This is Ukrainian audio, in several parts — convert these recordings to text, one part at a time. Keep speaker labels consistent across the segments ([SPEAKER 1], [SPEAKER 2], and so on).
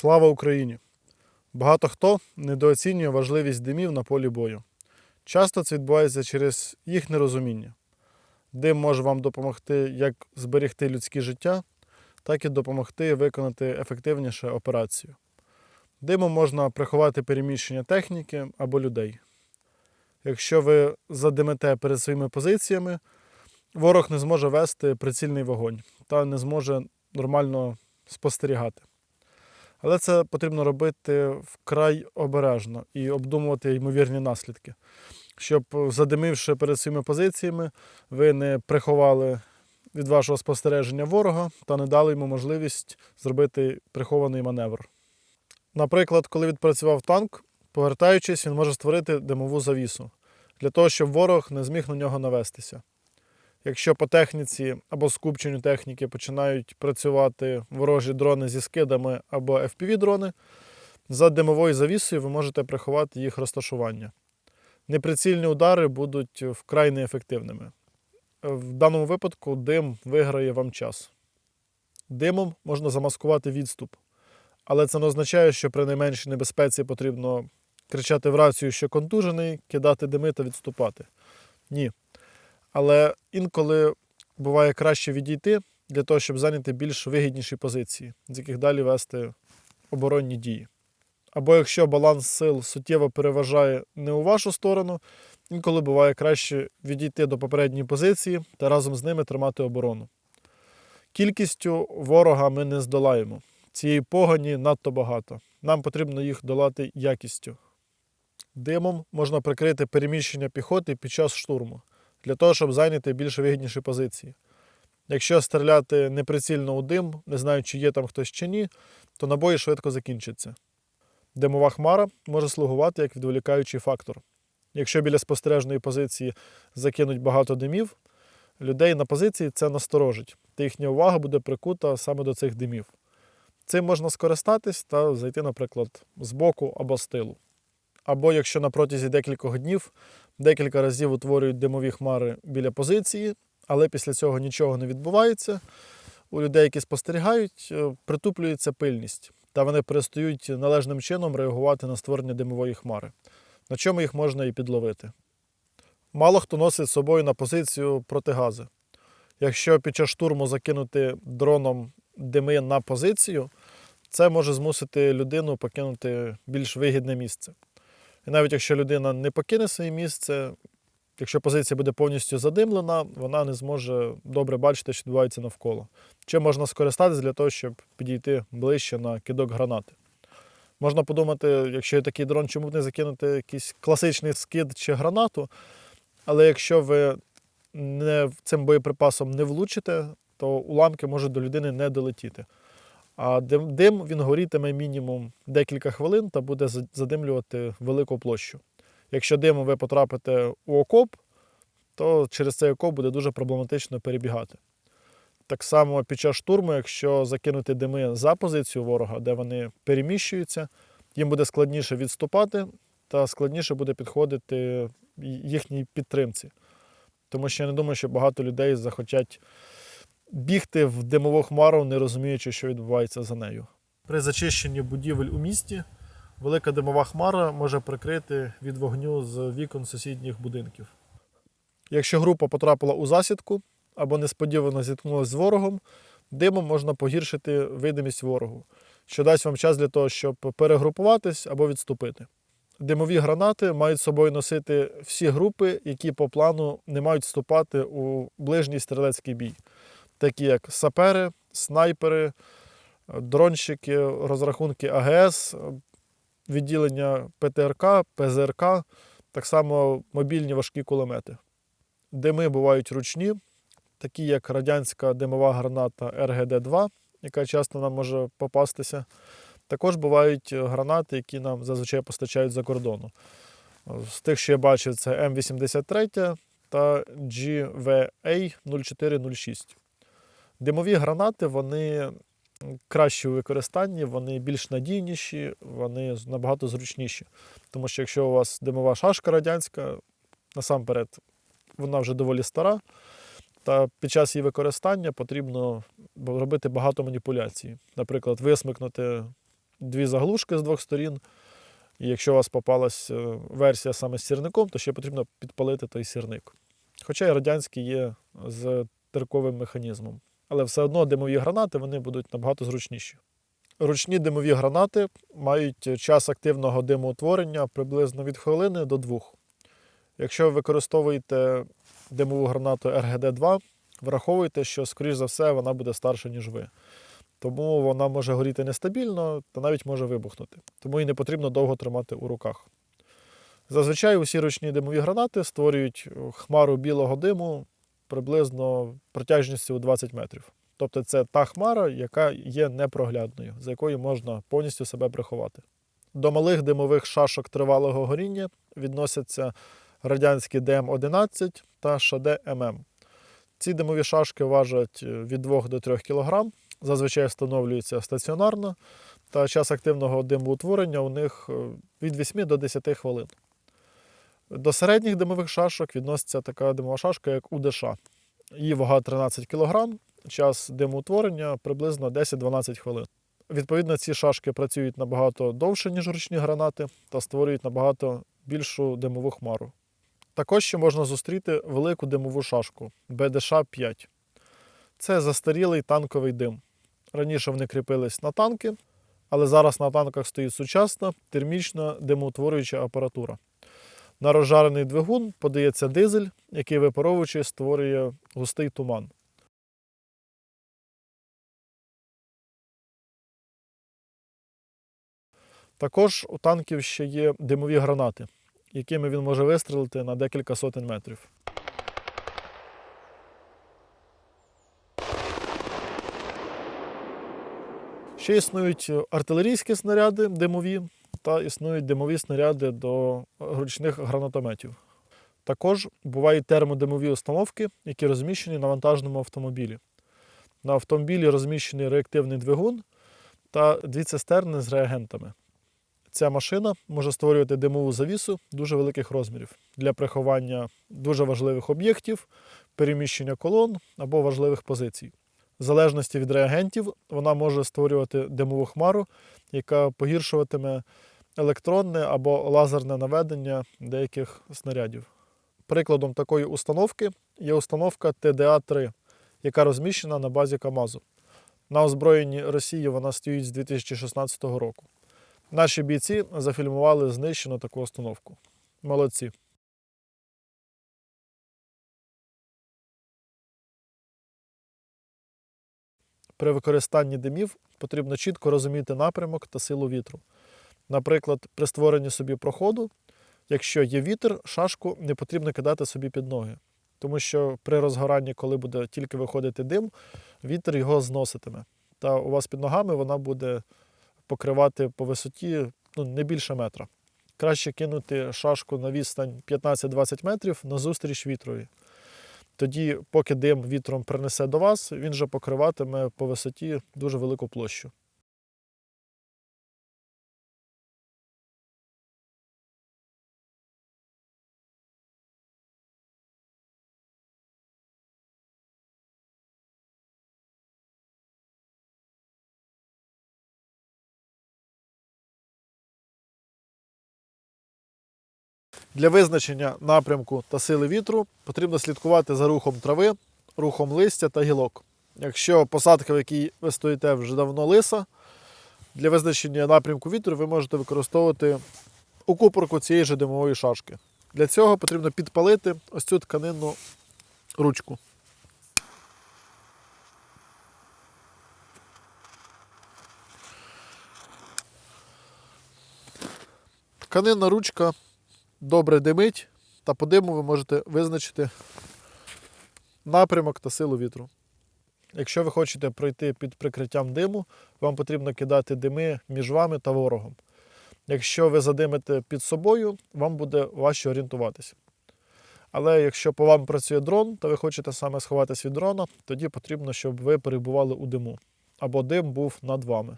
[SPEAKER 1] Слава Україні! Багато хто недооцінює важливість димів на полі бою. Часто це відбувається через їх нерозуміння. Дим може вам допомогти як зберегти людське життя, так і допомогти виконати ефективніше операцію. Димом можна приховати переміщення техніки або людей. Якщо ви задимите перед своїми позиціями, ворог не зможе вести прицільний вогонь та не зможе нормально спостерігати. Але це потрібно робити вкрай обережно і обдумувати ймовірні наслідки, щоб, задимивши перед своїми позиціями, ви не приховали від вашого спостереження ворога та не дали йому можливість зробити прихований маневр. Наприклад, коли відпрацював танк, повертаючись, він може створити димову завісу для того, щоб ворог не зміг на нього навестися. Якщо по техніці або скупченню техніки починають працювати ворожі дрони зі скидами або FPV-дрони, за димовою завісою ви можете приховати їх розташування. Неприцільні удари будуть вкрай неефективними. В даному випадку дим виграє вам час. Димом можна замаскувати відступ, але це не означає, що при найменшій небезпеці потрібно кричати в рацію, що контужений, кидати дими та відступати. Ні. Але інколи буває краще відійти для того, щоб зайняти більш вигідніші позиції, з яких далі вести оборонні дії. Або якщо баланс сил суттєво переважає не у вашу сторону, інколи буває краще відійти до попередньої позиції та разом з ними тримати оборону. Кількістю ворога ми не здолаємо. Цієї погані надто багато. Нам потрібно їх долати якістю. Димом можна прикрити переміщення піхоти під час штурму для того, щоб зайняти більш вигідніші позиції. Якщо стріляти неприцільно у дим, не знаю, чи є там хтось чи ні, то набої швидко закінчаться. Димова хмара може слугувати як відволікаючий фактор. Якщо біля спостережної позиції закинуть багато димів, людей на позиції це насторожить, та їхня увага буде прикута саме до цих димів. Цим можна скористатись та зайти, наприклад, з боку або з тилу. Або якщо на протязі декількох днів декілька разів утворюють димові хмари біля позиції, але після цього нічого не відбувається. У людей, які спостерігають, е, притуплюється пильність, та вони перестають належним чином реагувати на створення димової хмари, на чому їх можна і підловити. Мало хто носить з собою на позицію протигази. Якщо під час штурму закинути дроном дими на позицію, це може змусити людину покинути більш вигідне місце. І навіть якщо людина не покине своє місце, якщо позиція буде повністю задимлена, вона не зможе добре бачити, що відбувається навколо. Чим можна скористатися для того, щоб підійти ближче на кидок гранати. Можна подумати, якщо є такий дрон, чому б не закинути якийсь класичний скид чи гранату. Але якщо ви не цим боєприпасом не влучите, то уламки можуть до людини не долетіти. А дим, він горітиме мінімум декілька хвилин та буде задимлювати велику площу. Якщо димом ви потрапите у окоп, то через цей окоп буде дуже проблематично перебігати. Так само під час штурму, якщо закинути дими за позицію ворога, де вони переміщуються, їм буде складніше відступати та складніше буде підходити їхній підтримці. Тому що я не думаю, що багато людей захотять бігти в димову хмару, не розуміючи, що відбувається за нею. При зачищенні будівель у місті велика димова хмара може прикрити від вогню з вікон сусідніх будинків. Якщо група потрапила у засідку або несподівано зіткнулася з ворогом, димом можна погіршити видимість ворогу, що дасть вам час для того, щоб перегрупуватись або відступити. Димові гранати мають з собою носити всі групи, які по плану не мають вступати у ближній стрілецький бій, такі як сапери, снайпери, дронщики, розрахунки АГС, відділення ПТРК, ПЗРК, так само мобільні важкі кулемети. Дими бувають ручні, такі як радянська димова граната РГД-2, яка часто нам може попастися. Також бувають гранати, які нам зазвичай постачають за кордону. З тих, що я бачив, це М83 та GVA0406. Димові гранати вони кращі у використанні, вони більш надійніші, вони набагато зручніші. Тому що якщо у вас димова шашка радянська, насамперед вона вже доволі стара, та під час її використання потрібно робити багато маніпуляцій. Наприклад, висмикнути дві заглушки з двох сторін. І якщо у вас попалась е, версія саме з сірником, то ще потрібно підпалити той сірник. Хоча і радянські є з терковим механізмом. Але все одно димові гранати вони будуть набагато зручніші. Ручні димові гранати мають час активного димоутворення приблизно від хвилини до двох. Якщо ви використовуєте димову гранату РГД-2, враховуйте, що, скоріш за все, вона буде старша, ніж ви. Тому вона може горіти нестабільно та навіть може вибухнути. Тому її не потрібно довго тримати у руках. Зазвичай усі ручні димові гранати створюють хмару білого диму приблизно протяжністю у 20 метрів. Тобто це та хмара, яка є непроглядною, за якою можна повністю себе приховати. До малих димових шашок тривалого горіння відносяться радянські ДМ-11 та ШД-ММ. Ці димові шашки важать від 2 до 3 кг, зазвичай встановлюються стаціонарно, та час активного димоутворення у них е, від 8 до 10 хвилин. До середніх димових шашок відноситься така димова шашка, як УДШ. Її вага 13 кг, час димоутворення приблизно 10-12 хвилин. Відповідно, ці шашки працюють набагато довше, ніж ручні гранати, та створюють набагато більшу димову хмару. Також ще можна зустріти велику димову шашку БДШ-5. Це застарілий танковий дим. Раніше вони кріпились на танки, але зараз на танках стоїть сучасна термічна димоутворююча апаратура. На розжарений двигун подається дизель, який випаровуючи створює густий туман. Також у танків ще є димові гранати, якими він може вистрелити на декілька сотень метрів. Ще існують артилерійські снаряди димові та існують димові снаряди до ручних гранатометів. Також бувають термодимові установки, які розміщені на вантажному автомобілі. На автомобілі розміщений реактивний двигун та дві цистерни з реагентами. Ця машина може створювати димову завісу дуже великих розмірів для приховання дуже важливих об'єктів, переміщення колон або важливих позицій. В залежності від реагентів вона може створювати димову хмару, яка погіршуватиме електронне або лазерне наведення деяких снарядів. Прикладом такої установки є установка ТДА-3, яка розміщена на базі Камазу. На озброєнні Росії вона стоїть з 2016 року. Наші бійці зафільмували знищену таку установку. Молодці. При використанні димів потрібно чітко розуміти напрямок та силу вітру. Наприклад, при створенні собі проходу, якщо є вітер, шашку не потрібно кидати собі під ноги. Тому що при розгоранні, коли буде тільки виходити дим, вітер його зноситиме. Та у вас під ногами вона буде покривати по висоті ну, не більше метра. Краще кинути шашку на відстань 15-20 метрів назустріч вітрові. Тоді, поки дим вітром принесе до вас, він же покриватиме по висоті дуже велику площу. Для визначення напрямку та сили вітру потрібно слідкувати за рухом трави, рухом листя та гілок. Якщо посадка, в якій ви стоїте, вже давно лиса, для визначення напрямку вітру ви можете використовувати укупорку цієї ж димової шашки. Для цього потрібно підпалити ось цю тканинну ручку. Тканинна ручка добре димить, та по диму ви можете визначити напрямок та силу вітру. Якщо ви хочете пройти під прикриттям диму, вам потрібно кидати дими між вами та ворогом. Якщо ви задимите під собою, вам буде важче орієнтуватися. Але якщо по вам працює дрон, та ви хочете саме сховатися від дрона, тоді потрібно, щоб ви перебували у диму або дим був над вами.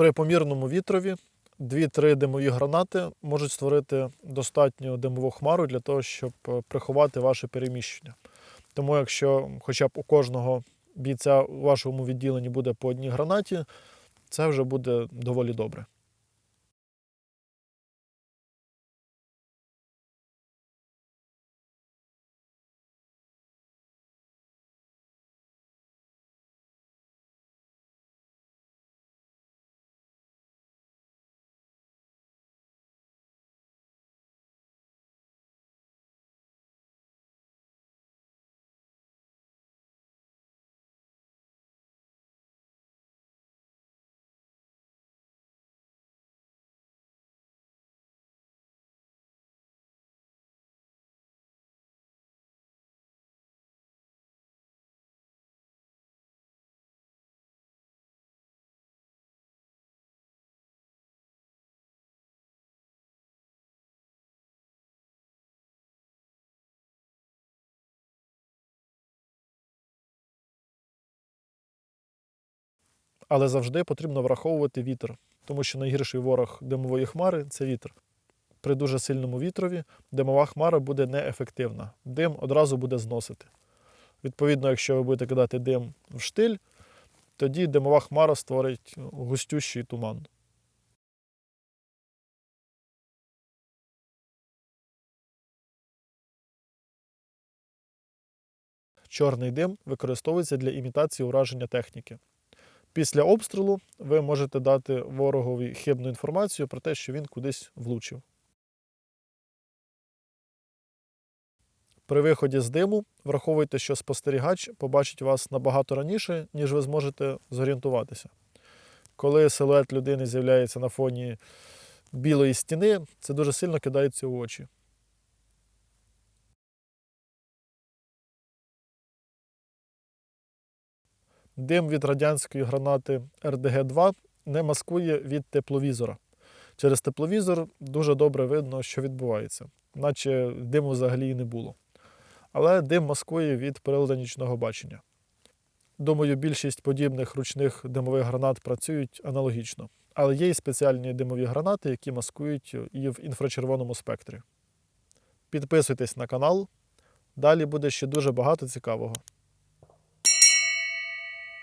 [SPEAKER 1] При помірному вітрові 2-3 димові гранати можуть створити достатню димову хмару для того, щоб е, приховати ваше переміщення. Тому, якщо хоча б у кожного бійця у вашому відділенні буде по одній гранаті, це вже буде доволі добре. Але завжди потрібно враховувати вітер, тому що найгірший ворог димової хмари це вітер. При дуже сильному вітрові димова хмара буде неефективна. Дим одразу буде зносити. Відповідно, якщо ви будете кидати дим в штиль, тоді димова хмара створить густющий туман. Чорний дим використовується для імітації ураження техніки. Після обстрілу ви можете дати ворогові хибну інформацію про те, що він кудись влучив. При виході з диму враховуйте, що спостерігач побачить вас набагато раніше, ніж ви зможете зорієнтуватися. Коли силует людини з'являється на фоні білої стіни, це дуже сильно кидається в очі. Дим від радянської гранати РДГ-2 не маскує від тепловізора. Через тепловізор дуже добре видно, що відбувається, наче диму взагалі і не було. Але дим маскує від приладу нічного бачення. Думаю, більшість подібних ручних димових гранат працюють аналогічно. Але є і спеціальні димові гранати, які маскують і в інфрачервоному спектрі. Підписуйтесь на канал. Далі буде ще дуже багато цікавого.